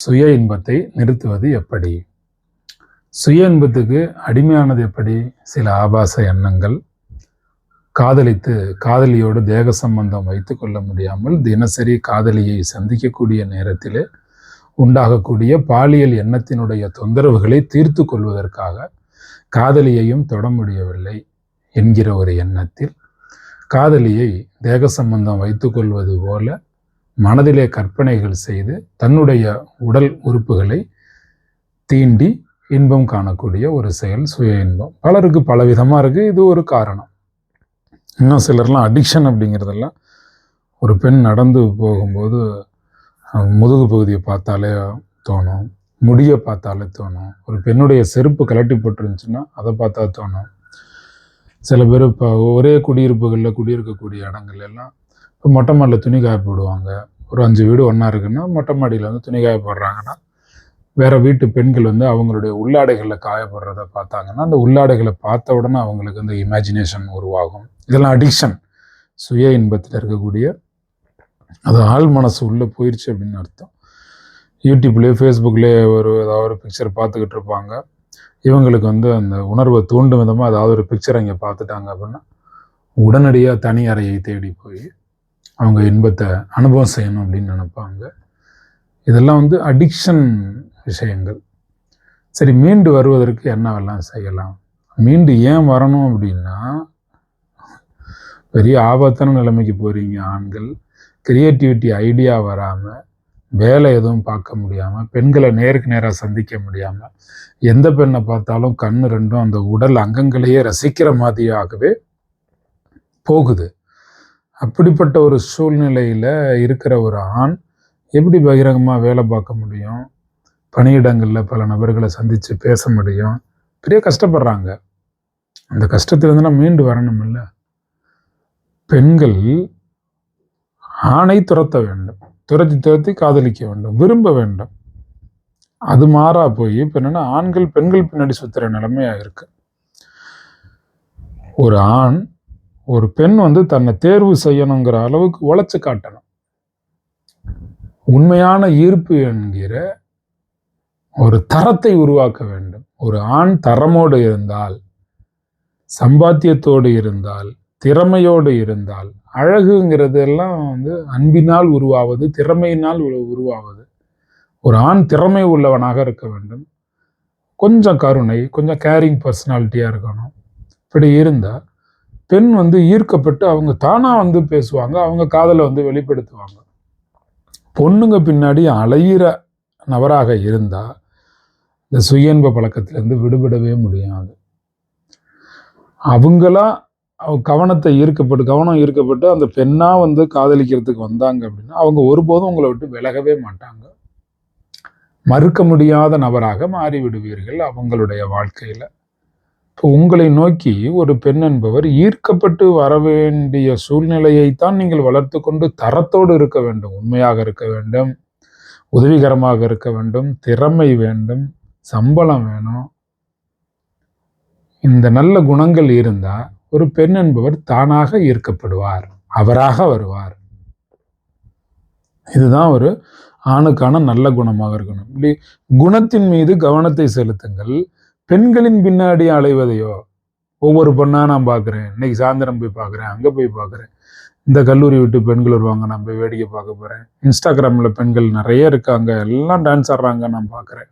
சுய இன்பத்தை நிறுத்துவது எப்படி? சுய இன்பத்துக்கு அடிமையானது எப்படி? சில ஆபாச எண்ணங்கள். காதலித்து காதலியோடு தேக சம்பந்தம் வைத்து கொள்ள முடியாமல் தினசரி காதலியை சந்திக்கக்கூடிய நேரத்தில் உண்டாகக்கூடிய பாலியல் எண்ணத்தினுடைய தொந்தரவுகளை தீர்த்து கொள்வதற்காக காதலியையும் தொட முடியவில்லை என்கிற ஒரு எண்ணத்தில் காதலியை தேக சம்பந்தம் வைத்துக்கொள்வது போல மனதிலே கற்பனைகள் செய்து தன்னுடைய உடல் உறுப்புகளை தீண்டி இன்பம் காணக்கூடிய ஒரு செயல் சுய இன்பம். பலருக்கு பல விதமாக இருக்குது இது ஒரு காரணம். இன்னும் சிலர்லாம் அடிக்ஷன் அப்படிங்கிறதெல்லாம் ஒரு பெண் நடந்து போகும்போது முதுகு பகுதியை பார்த்தாலே தோணும். முடியை பார்த்தாலே தோணும். ஒரு பெண்ணுடைய செருப்பு கலட்டி போட்டுருந்துச்சுன்னா அதை பார்த்தா தோணும். சில பேர் இப்போ ஒரே குடியிருப்புகளில் குடியிருக்கக்கூடிய இடங்கள் எல்லாம் இப்போ மொட்டை மாடியில் துணி காய போடுவாங்க. ஒரு அஞ்சு வீடு ஒன்றா இருக்குன்னா மொட்டை மாடியில் வந்து துணி காய போடுறாங்கன்னா வேறு வீட்டு பெண்கள் வந்து அவங்களுடைய உள்ளாடைகளில் காயப்படுறத பார்த்தாங்கன்னா அந்த உள்ளாடைகளை பார்த்த உடனே அவங்களுக்கு அந்த இமேஜினேஷன் உருவாகும். இதெல்லாம் அடிக்ஷன் சுய இன்பத்தில் இருக்கக்கூடிய அது ஆள் மனசு உள்ளே போயிடுச்சு அப்படின்னு அர்த்தம். யூடியூப்லேயே ஃபேஸ்புக்லேயே ஒரு ஏதாவது ஒரு பிக்சர் பார்த்துக்கிட்டு இருப்பாங்க. இவங்களுக்கு வந்து அந்த உணர்வை தூண்டும் விதமாக ஏதாவது ஒரு பிக்சர் அங்கே பார்த்துட்டாங்க அப்படின்னா உடனடியாக தனி அறையை தேடி போய் அவங்க இன்பத்தை அனுபவம் செய்யணும் அப்படின்னு நினப்பாங்க. இதெல்லாம் வந்து அடிக்ஷன் விஷயங்கள். சரி மீண்டு வருவதற்கு என்னவெல்லாம் செய்யலாம்? மீண்டு ஏன் வரணும் அப்படின்னா பெரிய ஆபத்தான நிலைமைக்கு போகிறீங்க ஆண்கள். கிரியேட்டிவிட்டி ஐடியா வராமல் வேலை எதுவும் பார்க்க முடியாமல் பெண்களை நேருக்கு நேராக சந்திக்க முடியாமல் எந்த பெண்ணை பார்த்தாலும் கண் ரெண்டும் அந்த உடல் அங்கங்களையே ரசிக்கிற மாதிரியாகவே போகுது. அப்படிப்பட்ட ஒரு சூழ்நிலையில் இருக்கிற ஒரு ஆண் எப்படி பகிரங்கமாக வேலை பார்க்க முடியும்? பணியிடங்களில் பல நபர்களை சந்தித்து பேச முடியும். பெரிய கஷ்டப்படுறாங்க. அந்த கஷ்டத்திலிருந்து நான் மீண்டு வரணும் இல்லை? பெண்கள் ஆணை துரத்த வேண்டும். துரத்தி துரத்தி காதலிக்க வேண்டும். விரும்ப வேண்டும். அது மாறா போய் இப்போ என்னென்னா ஆண்கள் பெண்கள் பின்னாடி சுற்றுற நிலைமையாக இருக்கு. ஒரு ஆண் ஒரு பெண் வந்து தன்னை தேர்வு செய்யணுங்கிற அளவுக்கு உழைச்சு காட்டணும். உண்மையான ஈர்ப்பு என்கிற ஒரு தரத்தை உருவாக்க வேண்டும். ஒரு ஆண் தரமோடு இருந்தால் சம்பாத்தியத்தோடு இருந்தால் திறமையோடு இருந்தால் அழகுங்கிறது எல்லாம் வந்து அன்பினால் உருவாவது திறமையினால் உருவாவது. ஒரு ஆண் திறமை உள்ளவனாக இருக்க வேண்டும். கொஞ்சம் கருணை கொஞ்சம் கேரிங் பர்சனாலிட்டியாக இருக்கணும். இப்படி இருந்தால் பெண் வந்து ஈர்க்கப்பட்டு அவங்க தானாக வந்து பேசுவாங்க அவங்க காதலை வந்து வெளிப்படுத்துவாங்க. பொண்ணுங்க பின்னாடி அலையிற நபராக இருந்தால் இந்த சுயன்ப பழக்கத்திலேருந்து விடுபடவே முடியாது. அவங்களா கவனத்தை ஈர்க்கப்பட்டு கவனம் ஈர்க்கப்பட்டு அந்த பெண்ணாக வந்து காதலிக்கிறதுக்கு வந்தாங்க அப்படின்னா அவங்க ஒருபோதும் உங்களை விட்டு விலகவே மாட்டாங்க. மறுக்க முடியாத நபராக மாறிவிடுவீர்கள் அவங்களுடைய வாழ்க்கையில். இப்போ உங்களை நோக்கி ஒரு பெண் என்பவர் ஈர்க்கப்பட்டு வர வேண்டிய சூழ்நிலையைத்தான் நீங்கள் வளர்த்து கொண்டு தரத்தோடு இருக்க வேண்டும். உண்மையாக இருக்க வேண்டும். உதவிகரமாக இருக்க வேண்டும். திறமை வேண்டும். சம்பளம் வேணும். இந்த நல்ல குணங்கள் இருந்தால் ஒரு பெண் என்பவர் தானாக ஈர்க்கப்படுவார். அவராக வருவார். இதுதான் ஒரு ஆணுக்கான நல்ல குணமாக இருக்கணும். இப்படி குணத்தின் மீது கவனத்தை செலுத்துங்கள். பெண்களின் பின்னாடி அலைவதையோ ஒவ்வொரு பெண்ணாக நான் பார்க்குறேன். இன்னைக்கு சாயந்தரம் போய் பார்க்குறேன் அங்கே போய் பார்க்குறேன். இந்த கல்லூரி விட்டு பெண்கள் வருவாங்க நான் போய் வேடிக்கை பார்க்க போகிறேன் இன்ஸ்டாகிராமில் பெண்கள் நிறைய இருக்காங்க எல்லாம் டான்ஸ் ஆடுறாங்க நான் பார்க்குறேன்.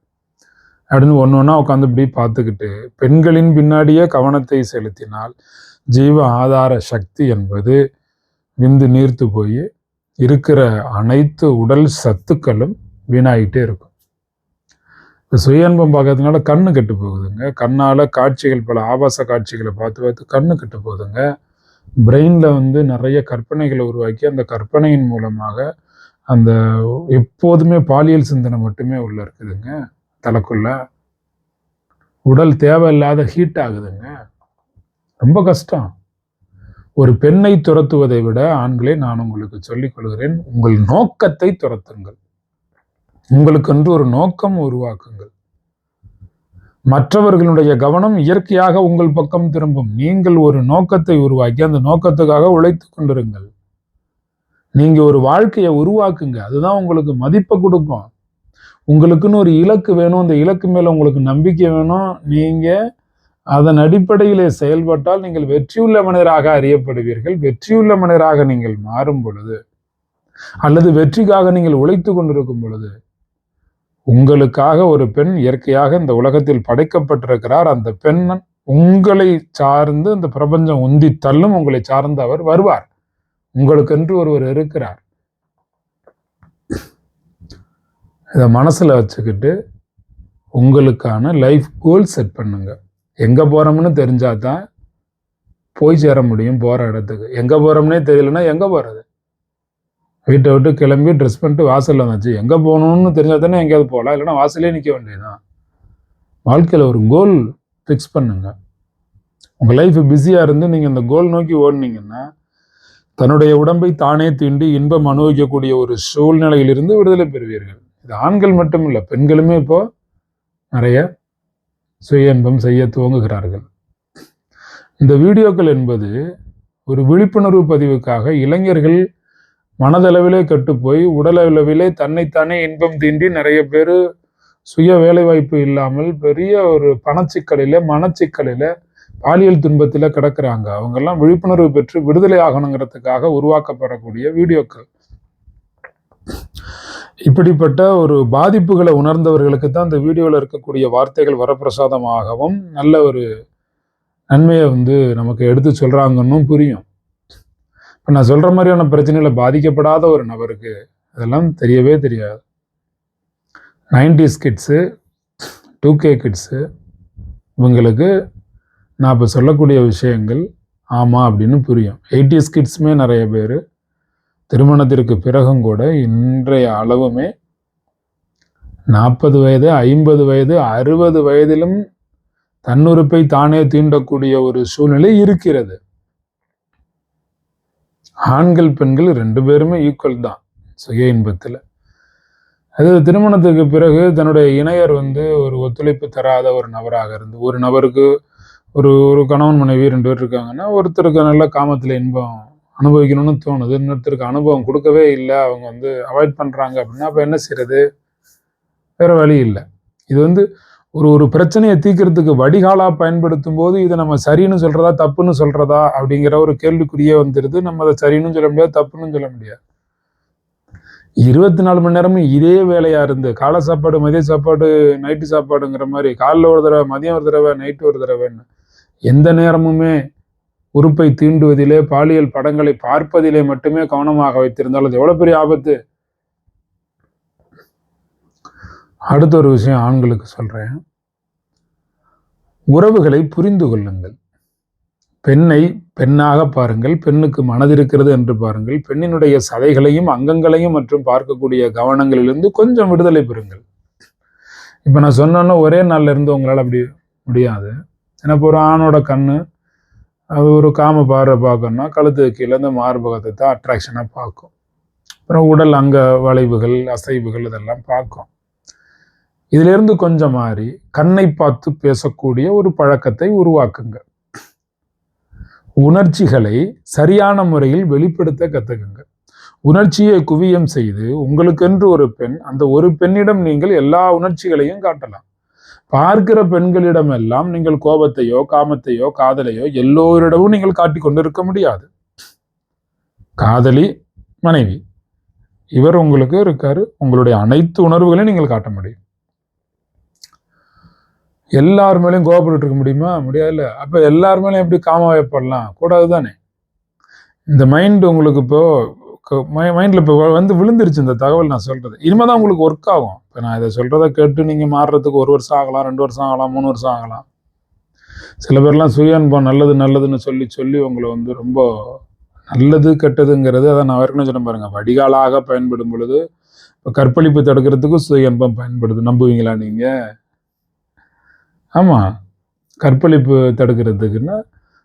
அப்படின்னு ஒன்று ஒன்றா உட்காந்து இப்படி பார்த்துக்கிட்டு பெண்களின் பின்னாடியே கவனத்தை செலுத்தினால் ஜீவ ஆதார சக்தி என்பது விந்து நீர்த்து போய் இருக்கிற அனைத்து உடல் சத்துக்களும் வீணாகிட்டே இருக்கும். இப்போ சுய அன்பம் பார்க்கறதுனால கண்ணு கெட்டு போகுதுங்க. கண்ணால் காட்சிகள் பல ஆபாச காட்சிகளை பார்த்து பார்த்து கண்ணு கெட்டு போகுதுங்க. பிரெயினில் வந்து நிறைய கற்பனைகளை உருவாக்கி அந்த கற்பனையின் மூலமாக அந்த எப்போதுமே பாலியல் சிந்தனை மட்டுமே உள்ள இருக்குதுங்க. தலைக்குள்ள உடல் தேவையில்லாத ஹீட் ஆகுதுங்க. ரொம்ப கஷ்டம். ஒரு பெண்ணை துரத்துவதை விட ஆண்களே நான் உங்களுக்கு சொல்லிக் கொள்கிறேன். உங்கள் நோக்கத்தை துரத்துங்கள். உங்களுக்கென்று ஒரு நோக்கம் உருவாக்குங்கள். மற்றவர்களுடைய கவனம் இயற்கையாக உங்கள் பக்கம் திரும்பும். நீங்கள் ஒரு நோக்கத்தை உருவாக்கி அந்த நோக்கத்துக்காக உழைத்து கொண்டிருங்கள். நீங்கள் ஒரு வாழ்க்கையை உருவாக்குங்க. அதுதான் உங்களுக்கு மதிப்பை கொடுக்கும். உங்களுக்குன்னு ஒரு இலக்கு வேணும். அந்த இலக்கு மேலே உங்களுக்கு நம்பிக்கை வேணும். நீங்கள் அதன் அடிப்படையிலே செயல்பட்டால் நீங்கள் வெற்றியுள்ள மனிதராக அறியப்படுவீர்கள். வெற்றியுள்ள மனிதராக நீங்கள் மாறும் பொழுது அல்லது வெற்றிக்காக நீங்கள் உழைத்து கொண்டிருக்கும் பொழுது உங்களுக்காக ஒரு பெண் இயற்கையாக இந்த உலகத்தில் படைக்கப்பட்டிருக்கிறார். அந்த பெண் உங்களை சார்ந்து இந்த பிரபஞ்சம் உந்தி தள்ளும் உங்களை சார்ந்து அவர் வருவார். உங்களுக்கென்று ஒருவர் இருக்கிறார். இதை மனசில் வச்சுக்கிட்டு உங்களுக்கான லைஃப் கோல் செட் பண்ணுங்க. போகிறோம்னு தெரிஞ்சால் தெரிஞ்சாதான் போய் சேர முடியும் போகிற இடத்துக்கு. எங்கே போகிறோம்னே தெரியலன்னா எங்கே போகிறது வீட்டை விட்டு கிளம்பி ட்ரெஸ் பண்ணிட்டு வாசலில் வந்துச்சு. எங்கே போகணும்னு தெரிஞ்சால் தானே எங்கேயாவது போகலாம். இல்லைன்னா வாசலே நிற்க வேண்டியதுதான். வாழ்க்கையில் ஒரு கோல் ஃபிக்ஸ் பண்ணுங்க. உங்கள் லைஃப் பிஸியாக இருந்து நீங்கள் இந்த கோல் நோக்கி ஓடுனீங்கன்னா தன்னுடைய உடம்பை தானே தீண்டி இன்பம் அனுபவிக்கக்கூடிய ஒரு சூழ்நிலையிலிருந்து விடுதலை பெறுவீர்கள். இது ஆண்கள் மட்டும் இல்லை பெண்களுமே இப்போது நிறைய சுய இன்பம் செய்ய துவங்குகிறார்கள். இந்த வீடியோக்கள் என்பது ஒரு விழிப்புணர்வு பதிவுக்காக இளைஞர்கள் மனதளவிலே கட்டுப்போய் உடலளவிலே தன்னைத்தானே இன்பம் தீண்டி நிறைய பேர் சுய வேலைவாய்ப்பு இல்லாமல் பெரிய ஒரு பணச்சிக்கலில் மனச்சிக்கலில் பாலியல் துன்பத்தில் கிடக்கிறாங்க. அவங்கெல்லாம் விழிப்புணர்வு பெற்று விடுதலை ஆகணுங்கிறதுக்காக உருவாக்கப்படக்கூடிய வீடியோக்கள். இப்படிப்பட்ட ஒரு பாதிப்புகளை உணர்ந்தவர்களுக்கு தான் இந்த வீடியோவில் இருக்கக்கூடிய வார்த்தைகள் வரப்பிரசாதமாகவும் நல்ல ஒரு நன்மையை வந்து நமக்கு எடுத்து சொல்கிறாங்கன்னு புரியும். இப்போ நான் சொல்கிற மாதிரியான பிரச்சனையில் பாதிக்கப்படாத ஒரு நபருக்கு அதெல்லாம் தெரியவே தெரியாது. Nineties kids two K kids இவங்களுக்கு நான் இப்போ சொல்லக்கூடிய விஷயங்கள் ஆமாம் அப்படின்னு புரியும். எயிட்டிஸ் கிட்ஸுமே நிறைய பேர் திருமணத்திற்கு பிறகும் கூட இன்றைய அளவுமே நாற்பது வயது ஐம்பது வயது அறுபது வயதிலும் தன்னுறுப்பை தானே தீண்டக்கூடிய ஒரு சூழ்நிலை இருக்கிறது. ஆண்கள் பெண்கள் ரெண்டு பேருமே ஈக்குவல் தான் சுய இன்பத்தில். அது திருமணத்துக்கு பிறகு தன்னுடைய இணையர் வந்து ஒரு ஒத்துழைப்பு தராத ஒரு நபராக இருந்து ஒரு நபருக்கு ஒரு ஒரு கணவன் மனைவி ரெண்டு பேர் இருக்காங்கன்னா ஒருத்தருக்கு நல்ல காமத்தில் இன்பம் அனுபவிக்கணும்னு தோணுது இன்னொருத்தருக்கு அனுபவம் கொடுக்கவே இல்லை அவங்க வந்து அவாய்ட் பண்ணுறாங்க அப்படின்னா அப்போ என்ன செய்யறது வேறு வழி இல்லை. இது வந்து ஒரு ஒரு பிரச்சனையை தீர்க்கறதுக்கு வடிகாலாக பயன்படுத்தும் போது இதை நம்ம சரின்னு சொல்கிறதா தப்புன்னு சொல்கிறதா அப்படிங்கிற ஒரு கேள்விக்குறியே வந்துடுது நம்ம அதை சரின்னு சொல்ல முடியாது தப்புன்னு சொல்ல முடியாது. இருபத்தி நாலு மணி நேரமும் இதே வேலையாக இருந்து காலை சாப்பாடு மதிய சாப்பாடு நைட்டு சாப்பாடுங்கிற மாதிரி காலைல ஒரு தடவை மதியம் ஒரு தடவை நைட்டு ஒரு தடவைன்னு எந்த நேரமுமே உறுப்பை தீண்டுவதிலே பாலியல் படங்களை பார்ப்பதிலே மட்டுமே கவனமாக வைத்திருந்தால் அது எவ்வளோ பெரிய ஆபத்து? அடுத்த ஒரு விஷயம் ஆண்களுக்கு சொல்கிறேன் உறவுகளை புரிந்து கொள்ளுங்கள். பெண்ணை பெண்ணாக பாருங்கள் பெண்ணுக்கு மனதிருக்கிறது என்று பாருங்கள் பெண்ணினுடைய சதைகளையும் அங்கங்களையும் மற்றும் பார்க்கக்கூடிய கவனங்களிலிருந்து கொஞ்சம் விடுதலை பெறுங்கள். இப்போ நான் சொன்னோன்னா ஒரே நாளில் இருந்து உங்களால் அப்படி முடியாது. ஏன்னா இப்போ ஒரு ஆணோட கண் அது ஒரு காம பார்வை பார்க்கணும்னா கழுத்து கீழே இந்த மார்பகத்தை தான் அட்ராக்ஷனாக பார்க்கும். அப்புறம் உடல் அங்க வளைவுகள் அசைவுகள் இதெல்லாம் பார்க்கும். இதிலிருந்து கொஞ்சம் மாறி கண்ணை பார்த்து பேசக்கூடிய ஒரு பழக்கத்தை உருவாக்குங்க உணர்ச்சிகளை சரியான முறையில் வெளிப்படுத்த கத்துக்குங்க உணர்ச்சியை குவியம் செய்து உங்களுக்கென்று ஒரு பெண் அந்த ஒரு பெண்ணிடம் நீங்கள் எல்லா உணர்ச்சிகளையும் காட்டலாம். பார்க்கிற பெண்களிடம் எல்லாம் நீங்கள் கோபத்தையோ காமத்தையோ காதலையோ எல்லோரிடமும் நீங்கள் காட்டிக் கொண்டிருக்க முடியாது. காதலி மனைவி இவர் உங்களுக்கு இருக்காரு. உங்களுடைய அனைத்து உணர்வுகளையும் நீங்கள் காட்ட முடியும். எல்லார் மேலேயும் கோபப்பட்டு இருக்க முடியுமா? முடியாதுல்ல. அப்போ எல்லார் மேலேயும் எப்படி காமாவே வைப்படலாம் கூடாது தானே இந்த மைண்ட் உங்களுக்கு இப்போ மைண்டில் இப்போ வந்து விழுந்துருச்சு இந்த தகவல் நான் சொல்கிறது இனிமேல் தான் உங்களுக்கு ஒர்க் ஆகும். இப்போ நான் இதை சொல்கிறத கேட்டு நீங்கள் மாறுறதுக்கு ஒரு வருஷம் ஆகலாம் ரெண்டு வருஷம் ஆகலாம் மூணு வருஷம் ஆகலாம். சில பேர்லாம் சுய அனுபவம் நல்லது நல்லதுன்னு சொல்லி சொல்லி உங்களை வந்து ரொம்ப நல்லது கெட்டதுங்கிறது அதை நான் ஏற்கனவே சொன்ன பாருங்கள் வடிகாலாக பயன்படும் பொழுது இப்போ கற்பழிப்பு தடுக்கிறதுக்கும் சுய அனுபவம் பயன்படுது. நம்புவீங்களா நீங்கள் ஆமாம் கற்பழிப்பு தடுக்கிறதுக்குன்னா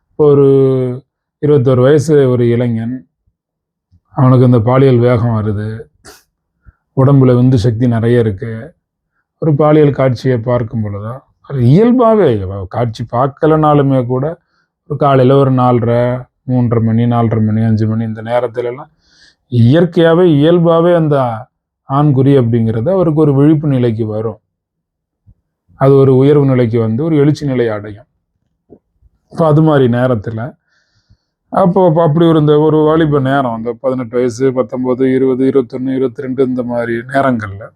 இப்போ ஒரு இருபத்தோரு வயசு ஒரு இளைஞன் அவனுக்கு இந்த பாலியல் வேகம் வருது உடம்புல விந்து சக்தி நிறைய இருக்குது ஒரு பாலியல் காட்சியை பார்க்கும் பொழுதோ அது இயல்பாகவே காட்சி பார்க்கலனாலுமே கூட ஒரு காலையில் ஒரு நாலரை மூன்றரை மணி நாலரை மணி அஞ்சு மணி இந்த நேரத்துலலாம் இயற்கையாகவே இயல்பாகவே அந்த ஆண்குறி அப்படிங்கிறது அவருக்கு ஒரு விழிப்பு நிலைக்கு வரும். அது ஒரு உயர்வு நிலைக்கு வந்து ஒரு எழுச்சி நிலை அடையும். இப்போ அது மாதிரி நேரத்தில் அப்போ அப்போ அப்படி ஒரு இந்த ஒரு வாலிப நேரம் அந்த பதினெட்டு வயசு பத்தொம்போது இருபது இருபத்தொன்று இருபத்தி ரெண்டு இந்த மாதிரி நேரங்களில்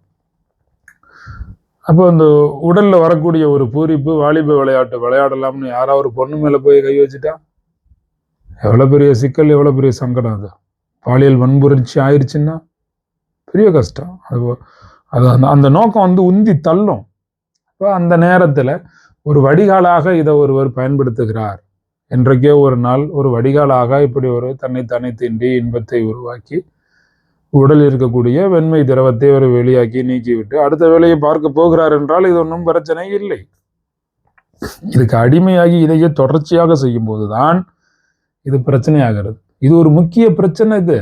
அப்போ அந்த உடலில் வரக்கூடிய ஒரு பூரிப்பு வாலிப விளையாட்டு விளையாடலாம்னு யாராவது ஒரு பொண்ணு மேலே போய் கை வச்சுட்டா எவ்வளோ பெரிய சிக்கல் எவ்வளோ பெரிய சங்கடம் அது? பாலியல் வன்புணர்ச்சி ஆயிடுச்சுன்னா பெரிய கஷ்டம். அது அது அந்த அந்த நோக்கம் வந்து உந்தி தள்ளும். இப்போ அந்த நேரத்தில் ஒரு வடிகாலாக இதை ஒருவர் பயன்படுத்துகிறார். என்றைக்கே ஒரு நாள் ஒரு வடிகாலாக இப்படி ஒரு தன்னை தன்னை தீண்டி இன்பத்தை உருவாக்கி உடலில் இருக்கக்கூடிய வெண்மை திரவத்தை ஒரு வெளியாக்கி நீக்கிவிட்டு அடுத்த வேலையை பார்க்க போகிறார் என்றால் இது ஒன்றும் பிரச்சனை இல்லை. இதுக்கு அடிமையாகி இதையே தொடர்ச்சியாக செய்யும் போதுதான் இது பிரச்சனையாகிறது. இது ஒரு முக்கிய பிரச்சனை இது.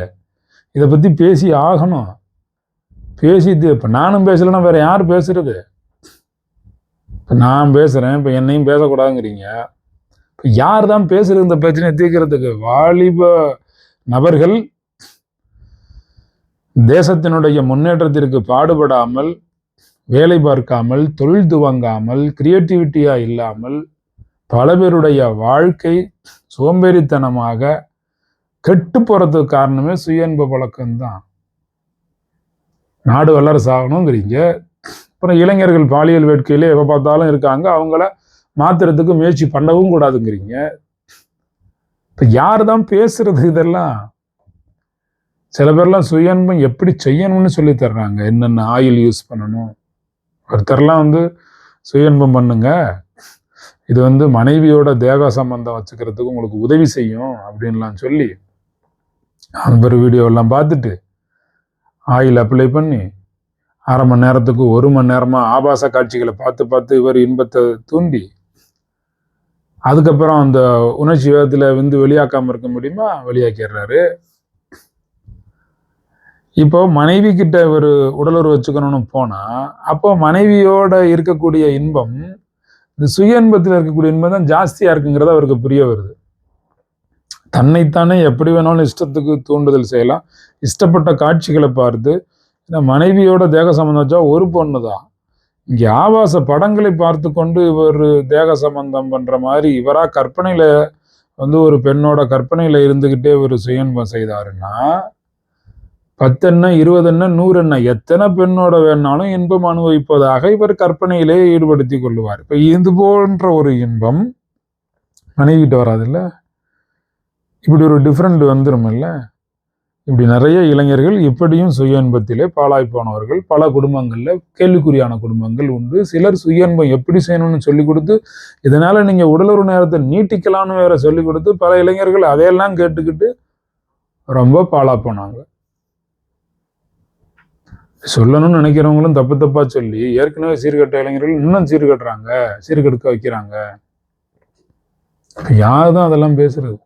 இதை பற்றி பேசி ஆகணும். பேசிட்டு இப்போ நானும் பேசலைன்னா வேற யார் பேசுறது? நான் பேசுகிறேன் இப்போ என்னையும் பேசக்கூடாதுங்கிறீங்க. இப்போ யார் தான் பேசுகிற இந்த பிரச்சனையை தீர்க்கிறதுக்கு? வாலிப நபர்கள் தேசத்தினுடைய முன்னேற்றத்திற்கு பாடுபடாமல் வேலை பார்க்காமல் தொழில் துவங்காமல் கிரியேட்டிவிட்டியாக இல்லாமல் பல பேருடைய வாழ்க்கை சோம்பேறித்தனமாக கெட்டு போகிறதுக்கு காரணமே சுயன்ப பழக்கம்தான். நாடு வல்லரசு ஆகணுங்கிறீங்க. அப்புறம் இளைஞர்கள் பாலியல் வேட்கையிலே எப்போ பார்த்தாலும் இருக்காங்க. அவங்கள மாத்துறதுக்கு முயற்சி பண்ணவும் கூடாதுங்கிறீங்க. இப்போ யார் தான் பேசுறது இதெல்லாம்? சில பேர்லாம் சுயன்பம் எப்படி செய்யணும்னு சொல்லி தர்றாங்க. என்னென்ன ஆயில் யூஸ் பண்ணணும்? ஒருத்தர்லாம் வந்து சுயன்பம் பண்ணுங்க. இது வந்து மனைவியோட தேக சம்பந்தம் வச்சுக்கிறதுக்கு உங்களுக்கு உதவி செய்யும் அப்படின்லாம் சொல்லி அந்த ஒரு வீடியோ எல்லாம் பார்த்துட்டு ஆயில் அப்ளை பண்ணி அரை மணி நேரத்துக்கு ஒரு மணி நேரமா ஆபாச காட்சிகளை பார்த்து பார்த்து இவர் இன்பத்தை தூண்டி அதுக்கப்புறம் அந்த உணர்ச்சி வேகத்தில் வந்து வெளியாக்காம இருக்க முடியுமா? வெளியாக்கிடுறாரு. இப்போ மனைவி கிட்ட ஒரு உடலுறவு வச்சுக்கணும்னு போனால் அப்போ மனைவியோட இருக்கக்கூடிய இன்பம் இந்த சுய இன்பத்தில் இருக்கக்கூடிய இன்பம் தான் ஜாஸ்தியாக இருக்குங்கிறது அவருக்கு புரிய வருது. தன்னைத்தானே எப்படி வேணாலும் இஷ்டத்துக்கு தூண்டுதல் செய்யலாம். இஷ்டப்பட்ட காட்சிகளை பார்த்து ஏன்னா மனைவியோட தேக சம்பந்தம் வச்சா ஒரு பொண்ணு தான் இங்கே ஆபாச படங்களை பார்த்து கொண்டு இவர் தேக சம்பந்தம் பண்ணுற மாதிரி இவராக கற்பனையில் வந்து ஒரு பெண்ணோட கற்பனையில் இருந்துக்கிட்டே ஒரு சுயன்பம் செய்தாருன்னா பத்து என்ன இருபது என்ன நூறு என்ன எத்தனை பெண்ணோட வேணாலும் இன்பம் அனுபவிப்பதாக இவர் கற்பனையிலே ஈடுபடுத்தி கொள்ளுவார். இப்போ இது போன்ற ஒரு இன்பம் மனைவிட்டு வராதுல்ல? இப்படி ஒரு டிஃப்ரெண்ட் வந்துருமில்ல? இப்படி நிறைய இளைஞர்கள் இப்படியும் சுய இன்பத்திலே பாலாய்ப்பானவர்கள் பல குடும்பங்களில் கேள்விக்குறியான குடும்பங்கள் உண்டு. சிலர் சுய இன்பம் எப்படி செய்யணும்னு சொல்லி கொடுத்து இதனால் நீங்கள் உடலுறவு நேரத்தை நீட்டிக்கலாம்னு வேற சொல்லி கொடுத்து பல இளைஞர்கள் அதையெல்லாம் கேட்டுக்கிட்டு ரொம்ப பாழா போனாங்க சொல்லணும்னு நினைக்கிறவங்களும் தப்பு தப்பாக சொல்லி ஏற்கனவே சீர்கட்ட இளைஞர்கள் இன்னும் சீர்கட்டுறாங்க சீர்கெடுக்க வைக்கிறாங்க. யார் தான் அதெல்லாம் பேசுறது?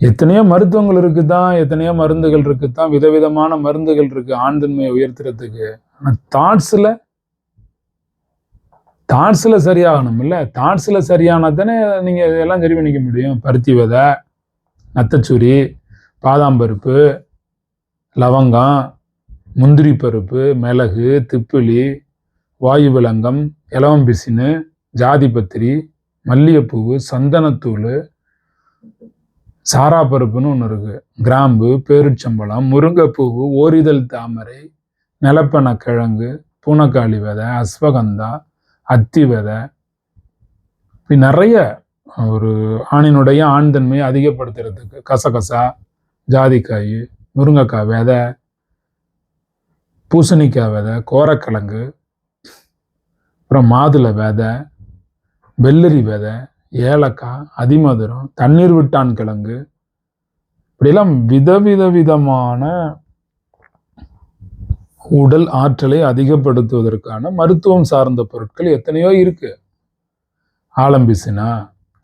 எத்தனையோ மருத்துவங்கள் இருக்குதான் எத்தனையோ மருந்துகள் இருக்குதான் விதவிதமான மருந்துகள் இருக்கு ஆண்தன்மையை உயர்த்துறதுக்கு. ஆனால் தாட்ஸில் தாட்ஸில் சரியாகணும் இல்லை? தாட்ஸில் சரியானா தானே நீங்கள் இதெல்லாம் சரி பண்ணிக்க முடியும். பருத்தி விதை நத்தச்சூரி பாதாம் பருப்பு லவங்கம் முந்திரி பருப்பு மிளகு திப்பிலி வாயு விலங்கம் இலவம்பிசின்னு ஜாதி பத்திரி மல்லிகைப்பூவு சந்தனத்தூள் சாரா பருப்புன்னு ஒன்று இருக்குது கிராம்பு பேரிச்சம்பழம் முருங்கைப்பூவு ஓரிதழ் தாமரை நிலப்பென கிழங்கு பூனக்காளி விதை அஸ்வகந்தா அத்தி விதை. இப்படி நிறைய ஒரு ஆணினுடைய ஆண் தன்மையை அதிகப்படுத்துறதுக்கு கசகசா ஜாதிக்காய் முருங்கைக்காய் விதை பூசணிக்காய் விதை கோரக்கிழங்கு அப்புறம் மாதுளை விதை வெள்ளரி விதை ஏலக்காய் அதிமதுரம் தண்ணீர் விட்டான் கிழங்கு. இப்படிலாம் விதவித விதமான உடல் ஆற்றலை அதிகப்படுத்துவதற்கான மருத்துவம் சார்ந்த பொருட்கள் எத்தனையோ இருக்கு. ஆலம்பிசினா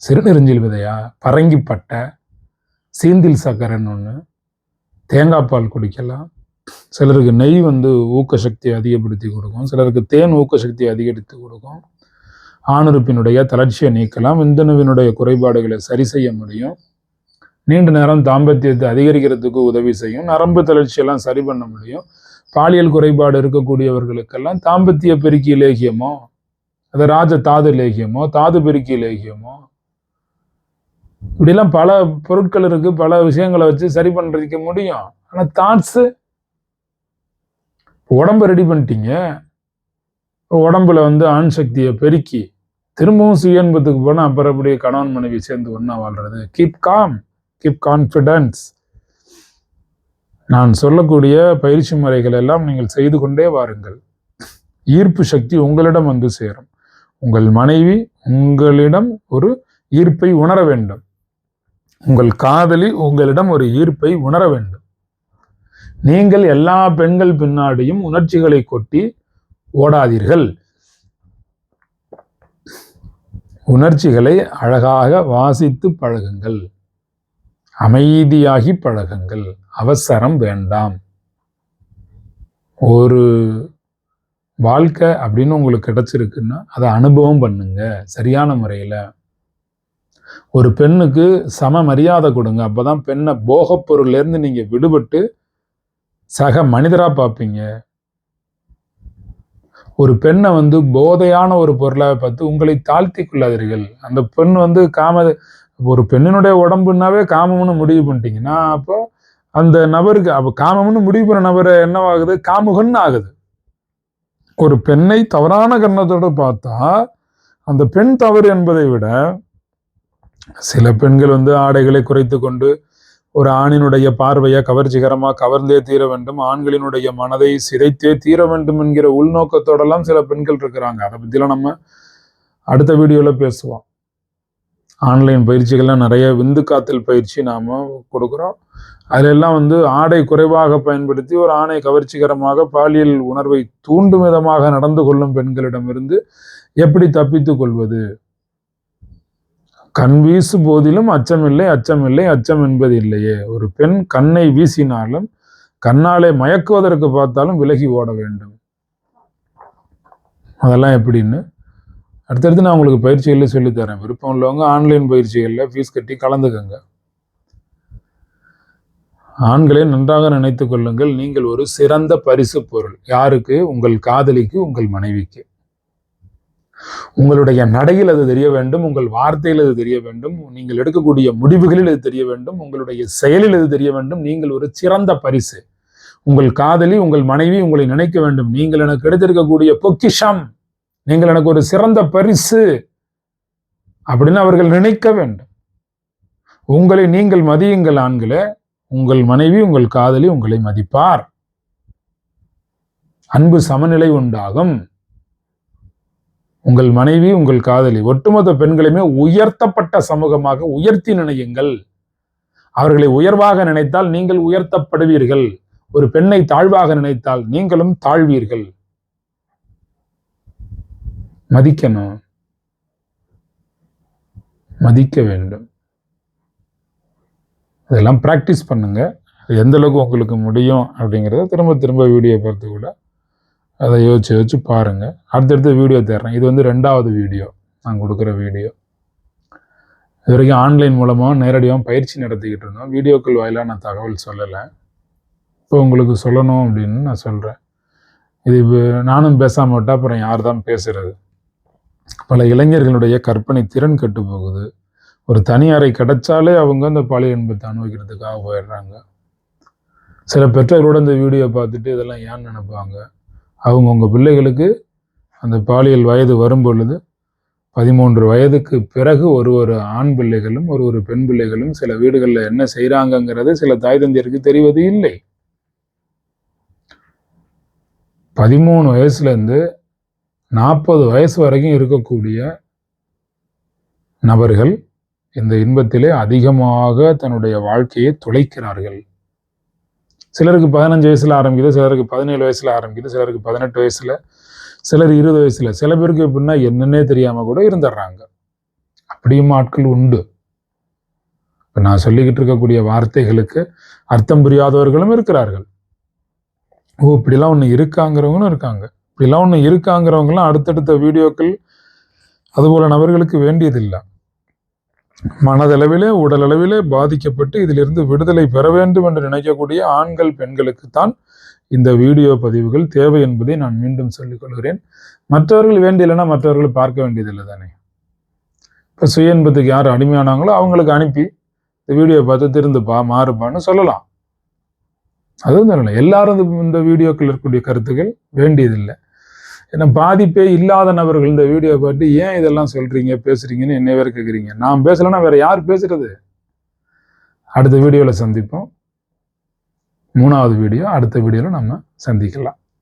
சிறுநெருஞ்சில் விதையா பரங்கிப்பட்டை சீந்தில் சக்கரைன்னு ஒன்று தேங்காய் பால் குடிக்கலாம். சிலருக்கு நெய் வந்து ஊக்க சக்தியை அதிகப்படுத்தி கொடுக்கும். சிலருக்கு தேன் ஊக்க சக்தியை அதிகரித்து கொடுக்கும். ஆணுறுப்பினுடைய தளர்ச்சியை நீக்கலாம் விந்தணுவினுடைய குறைபாடுகளை சரி செய்ய முடியும். நீண்ட நேரம் தாம்பத்தியத்தை அதிகரிக்கிறதுக்கு உதவி செய்யும். நரம்பு தளர்ச்சியெல்லாம் சரி பண்ண முடியும். பாலியல் குறைபாடு இருக்கக்கூடியவர்களுக்கெல்லாம் தாம்பத்திய பெருக்கி லேகியமோ அது ராஜ தாது லேகியமோ தாது பெருக்கி லேகியமோ இப்படிலாம் பல பொருட்கள் இருக்கு. பல விஷயங்களை வச்சு சரி பண்ணுறதுக்கு முடியும். ஆனா தாட்ஸ் உடம்ப ரெடி பண்ணிட்டீங்க. உடம்புல வந்து ஆண் சக்தியை பெருக்கி திரும்பவும் சுயன்பத்துக்கு போனால் அப்புறம் கணவன் மனைவி சேர்ந்து ஒன்றா வாழ்றது. கீப் காம் கீப் கான்ஃபிடன்ஸ் நான் சொல்லக்கூடிய பயிற்சி முறைகள் எல்லாம் நீங்கள் செய்து கொண்டே வாருங்கள். ஈர்ப்பு சக்தி உங்களிடம் வந்து சேரும். உங்கள் மனைவி உங்களிடம் ஒரு ஈர்ப்பை உணர வேண்டும். உங்கள் காதலி உங்களிடம் ஒரு ஈர்ப்பை உணர வேண்டும். நீங்கள் எல்லா பெண்கள் பின்னாடியும் உணர்ச்சிகளை கொட்டி ஓடாதீர்கள். உணர்ச்சிகளை அழகாக வாசித்து பழகுங்கள். அமைதியாகி பழகுங்கள். அவசரம் வேண்டாம். ஒரு வாழ்க்கை அப்படின்னு உங்களுக்கு கிடச்சிருக்குன்னா அதை அனுபவம் பண்ணுங்க சரியான முறையில். ஒரு பெண்ணுக்கு சம மரியாதை கொடுங்க. அப்பதான் பெண்ணை போகப்பொருள்லேருந்து நீங்கள் விடுபட்டு சக மனிதராக பார்ப்பீங்க. ஒரு பெண்ணை வந்து போதையான ஒரு பொருளாக பார்த்து உங்களை தாழ்த்தி கொள்ளாதீர்கள். அந்த பெண் வந்து காம ஒரு பெண்ணினுடைய உடம்புனாவே காமம்னு முடிவு பண்ணிட்டீங்கன்னா அப்போ அந்த நபருக்கு அப்போ காமம்னு முடிவு பண்ண நபரை என்னவாகுது? காமுகன்னு ஆகுது. ஒரு பெண்ணை தவறான கண்ணத்தோடு பார்த்தா அந்த பெண் தவறு என்பதை விட சில பெண்கள் வந்து ஆடைகளை குறைத்து கொண்டு ஒரு ஆணினுடைய பார்வையை கவர்ச்சிகரமாக கவர்ந்தே தீர வேண்டும். ஆண்களினுடைய மனதை சிதைத்தே தீர வேண்டும் என்கிற உள்நோக்கத்தோடலாம் சில பெண்கள் இருக்கிறாங்க. அதை பற்றிலாம் நம்ம அடுத்த வீடியோவில் பேசுவோம். ஆன்லைன் பயிற்சிகள்லாம் நிறைய விந்து காத்தல் பயிற்சி நாம் கொடுக்குறோம். அதிலெல்லாம் வந்து ஆடை குறைவாக பயன்படுத்தி ஒரு ஆணை கவர்ச்சிகரமாக பாலியல் உணர்வை தூண்டும் விதமாக நடந்து கொள்ளும் பெண்களிடமிருந்து எப்படி தப்பித்து கொள்வது? கண் வீசு போதிலும் அச்சமில்லை அச்சமில்லை அச்சம் என்பது இல்லையே ஒரு பெண் கண்ணை வீசினாலும் கண்ணாலே மயக்குவதற்கு பார்த்தாலும் விலகி ஓட வேண்டும். அதெல்லாம் எப்படின்னு? அடுத்தடுத்து நான் உங்களுக்கு பயிற்சிகளில் சொல்லித்தரேன். விருப்பம் உள்ளவங்க ஆன்லைன் பயிற்சிகளில் ஃபீஸ் கட்டி கலந்துக்கங்க. ஆண்களை நன்றாக நினைத்து கொள்ளுங்கள். நீங்கள் ஒரு சிறந்த பரிசு பொருள். யாருக்கு? உங்கள் காதலிக்கு உங்கள் மனைவிக்கு. உங்களுடைய நடையில் அது தெரிய வேண்டும் உங்கள் வார்த்தையில் அது தெரிய வேண்டும் நீங்கள் எடுக்கக்கூடிய முடிவுகளில் அது தெரிய வேண்டும் உங்களுடைய செயலில் அது தெரிய வேண்டும். நீங்கள் ஒரு சிறந்த பரிசு. உங்கள் காதலி உங்கள் மனைவி உங்களை நினைக்க வேண்டும். நீங்கள் எனக்கு எடுத்திருக்கக்கூடிய பொக்கிஷம். நீங்கள் எனக்கு ஒரு சிறந்த பரிசு அப்படின்னு அவர்கள் நினைக்க வேண்டும். உங்களை நீங்கள் மதியுங்கள் ஆண்களே உங்கள் மனைவி உங்கள் காதலி உங்களை மதிப்பார். அன்பு சமநிலை உண்டாகும். உங்கள் மனைவி உங்கள் காதலி ஒட்டுமொத்த பெண்களையுமே உயர்த்தப்பட்ட சமூகமாக உயர்த்தி நினையுங்கள். அவர்களை உயர்வாக நினைத்தால் நீங்கள் உயர்த்தப்படுவீர்கள். ஒரு பெண்ணை தாழ்வாக நினைத்தால் நீங்களும் தாழ்வீர்கள். மதிக்கணும். மதிக்க வேண்டும். இதெல்லாம் ப்ராக்டிஸ் பண்ணுங்க. எந்த அளவுக்கு உங்களுக்கு முடியும் அப்படிங்கிறத திரும்ப திரும்ப வீடியோ பார்த்து கூட அதை யோசிச்சு யோசிச்சு பாருங்கள் அடுத்தடுத்த வீடியோ தர்றேன் இது வந்து ரெண்டாவது வீடியோ நான் கொடுக்குற வீடியோ இது வரைக்கும் ஆன்லைன் மூலமாக நேரடியாக பயிற்சி நடத்திக்கிட்டு இருந்தோம். வீடியோக்கள் வாயிலாக நான் தகவல் சொல்லலை. இப்போ உங்களுக்கு சொல்லணும் அப்படின்னு நான் சொல்கிறேன் இது நானும் பேசாமல் அப்புறம் யார் தான் பேசுகிறது பல இளைஞர்களுடைய கற்பனை திறன் கெட்டு போகுது. ஒரு தனி அறை கிடைச்சாலே அவங்க அந்த பாலியல் இன்பத்தை அனுபவிக்கிறதுக்காக போயிடுறாங்க. சில பெற்றோரோட இந்த வீடியோ பார்த்துட்டு இதெல்லாம் ஏன்னு நினைப்பாங்க. அவங்கவுங்க பிள்ளைகளுக்கு அந்த பாலியல் வயது வரும் பொழுது பதிமூன்று வயதுக்கு பிறகு ஒரு ஒரு ஆண் பிள்ளைகளும் ஒரு ஒரு பெண் பிள்ளைகளும் சில வீடுகளில் என்ன செய்கிறாங்கங்கிறது சில தாய் தந்தையருக்கு தெரிவது இல்லை. பதிமூணு வயசுலேருந்து நாற்பது வயசு வரைக்கும் இருக்கக்கூடிய நபர்கள் இந்த இன்பத்திலே அதிகமாக தன்னுடைய வாழ்க்கையை துளைக்கிறார்கள் சிலருக்கு பதினஞ்சு வயசில் ஆரம்பிக்குது சிலருக்கு பதினேழு வயசில் ஆரம்பிக்குது சிலருக்கு பதினெட்டு வயசில் சிலர் இருபது வயசில். சில பேருக்கு எப்படின்னா என்னன்னே தெரியாமல் கூட இருந்துடுறாங்க. அப்படியும் ஆட்கள் உண்டு. இப்போ நான் சொல்லிக்கிட்டு இருக்கக்கூடிய வார்த்தைகளுக்கு அர்த்தம் புரியாதவர்களும் இருக்கிறார்கள். ஓ இப்படிலாம் ஒன்று இருக்காங்கிறவங்களும் இருக்காங்க. இப்படிலாம் ஒன்று இருக்காங்கிறவங்களாம் அடுத்தடுத்த வீடியோக்கள் அதுபோல நபர்களுக்கு வேண்டியதில்லை. மனதளவிலே உடலளவிலே பாதிக்கப்பட்டு இதிலிருந்து விடுதலை பெற வேண்டும் என்று நினைக்கக்கூடிய ஆண்கள் பெண்களுக்குத்தான் இந்த வீடியோ பதிவுகள் தேவை என்பதை நான் மீண்டும் சொல்லிக்கொள்கிறேன் மற்றவர்கள் வேண்டியலைன்னா மற்றவர்கள் பார்க்க வேண்டியதில்லை தானே? இப்போ சுய இன்பத்துக்கு யார் அடிமையானாங்களோ அவங்களுக்கு அனுப்பி இந்த வீடியோ பார்த்து திருந்துப்பா மாறுப்பான்னு சொல்லலாம். அதுவும் சொல்லலாம் எல்லாரும் இந்த வீடியோக்கள் இருக்கக்கூடிய கருத்துக்கள் வேண்டியதில்லை. ஏன்னா பாதிப்பே இல்லாத நபர்கள் இந்த வீடியோ பார்த்து ஏன் இதெல்லாம் சொல்றீங்க பேசுறீங்கன்னு என்ன வேற கேட்குறீங்க நான் பேசலைன்னா வேற யார் பேசுறது? அடுத்த வீடியோவில் சந்திப்போம். மூணாவது வீடியோ அடுத்த வீடியோவில் நம்ம சந்திக்கலாம்.